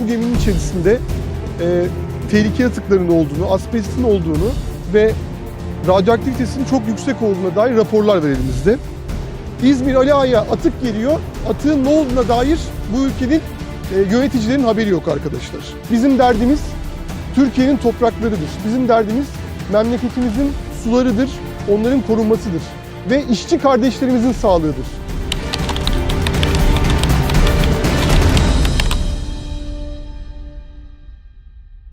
Bu geminin içerisinde e, tehlike atıklarının olduğunu, asbestin olduğunu ve radyoaktivitesinin çok yüksek olduğuna dair raporlar var elimizde. İzmir Ali Ağa'ya atık geliyor. Atığın ne olduğuna dair bu ülkenin e, yöneticilerin haberi yok arkadaşlar. Bizim derdimiz Türkiye'nin topraklarıdır. Bizim derdimiz memleketimizin sularıdır, onların korunmasıdır ve işçi kardeşlerimizin sağlığıdır.